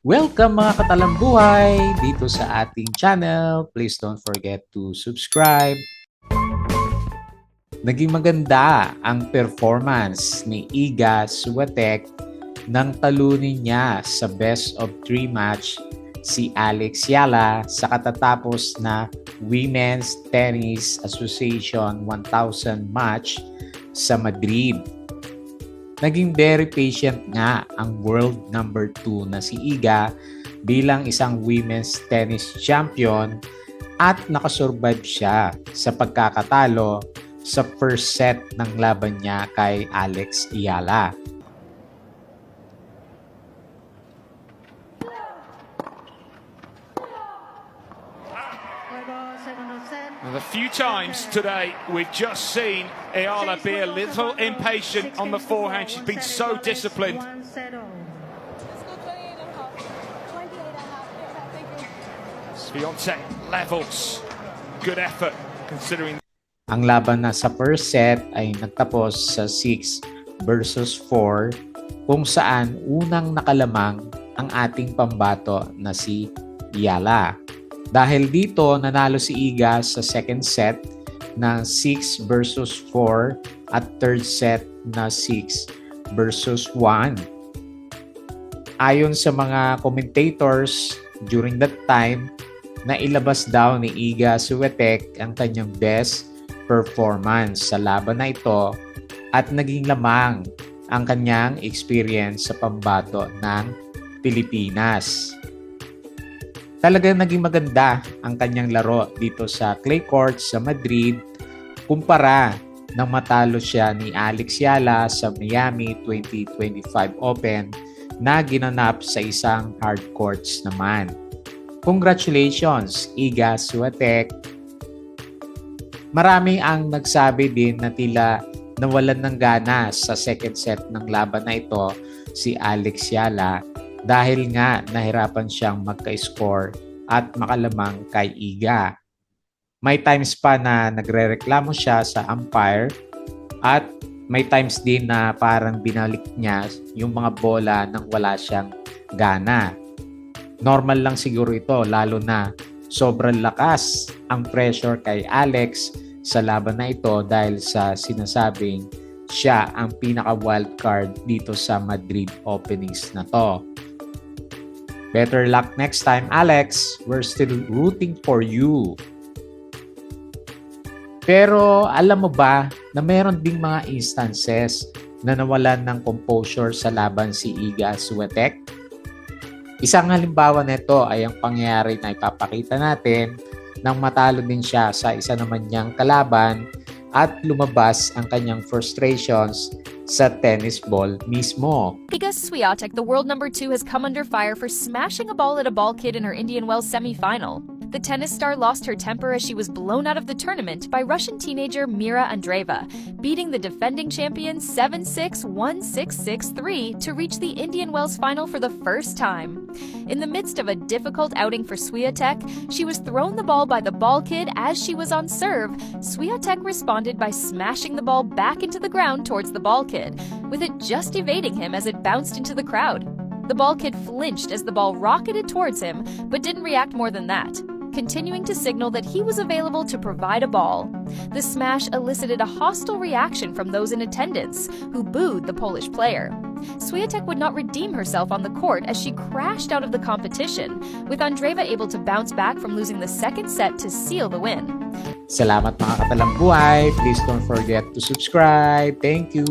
Welcome mga katalambuhay dito sa ating channel. Please don't forget to subscribe. Naging maganda ang performance ni Iga Swiatek nang talunin niya sa best of three match si Alex Yala sa katatapos na Women's Tennis Association 1000 match sa Madrid. Naging very patient nga ang world number 2 na si Iga bilang isang women's tennis champion at nakasurvive siya sa pagkakatalo sa first set ng laban niya kay Alex Iyala. And the few times today we've just seen Ayala be a little impatient on the forehand. She's been so disciplined. Let's go 28 and a half. 28 and a half. Yeah, thank you. Swiatek levels. Good effort considering Ang laban na sa first set ay nagtapos sa 6 versus 4 kung saan unang nakalamang ang ating pambato na si Yala. Dahil dito nanalo si Iga sa second set na 6 versus 4 at third set na 6 versus 1. Ayon sa mga commentators during that time, na ilabas daw ni Iga Swiatek ang kanyang best performance sa laban na ito at naging lamang ang kanyang experience sa pambato ng Pilipinas. Talagang naging maganda ang kanyang laro dito sa clay court sa Madrid kumpara nang matalo siya ni Alex Yala sa Miami 2025 Open na ginanap sa isang hard courts naman. Congratulations, Iga Swiatek! Marami ang nagsabi din na tila nawalan ng gana sa second set ng laban na ito si Alex Yala dahil nga nahirapan siyang magka-score at makalamang kay Iga. May times pa na nagrereklamo siya sa umpire at may times din na parang binalik niya yung mga bola nang wala siyang gana. Normal lang siguro ito lalo na sobrang lakas ang pressure kay Alex sa laban na ito dahil sa sinasabing siya ang pinaka wild card dito sa Madrid openings na to. Better luck next time, Alex. We're still rooting for you. Pero alam mo ba na meron ding mga instances na nawalan ng composure sa laban si Iga Swiatek? Isang halimbawa nito ay ang pangyayari na ipapakita natin nang matalo din siya sa isa naman niyang kalaban at lumabas ang kanyang frustrations sa tennis ball mismo. Iga Swiatek, the world number two, has come under fire for smashing a ball at a ball kid in her Indian Wells semi-final. The tennis star lost her temper as she was blown out of the tournament by Russian teenager Mira Andreeva, beating the defending champion 7-6, 1-6, 6-3 to reach the Indian Wells final for the first time. In the midst of a difficult outing for Swiatek, she was thrown the ball by the ball kid as she was on serve. Swiatek responded by smashing the ball back into the ground towards the ball kid, with it just evading him as it bounced into the crowd. The ball kid flinched as the ball rocketed towards him, but didn't react more than that, continuing to signal that he was available to provide a ball. The smash elicited a hostile reaction from those in attendance, who booed the Polish player. Swiatek would not redeem herself on the court as she crashed out of the competition, with Andreeva able to bounce back from losing the second set to seal the win. Salamat mga katalambuhay. Please don't forget to subscribe. Thank you.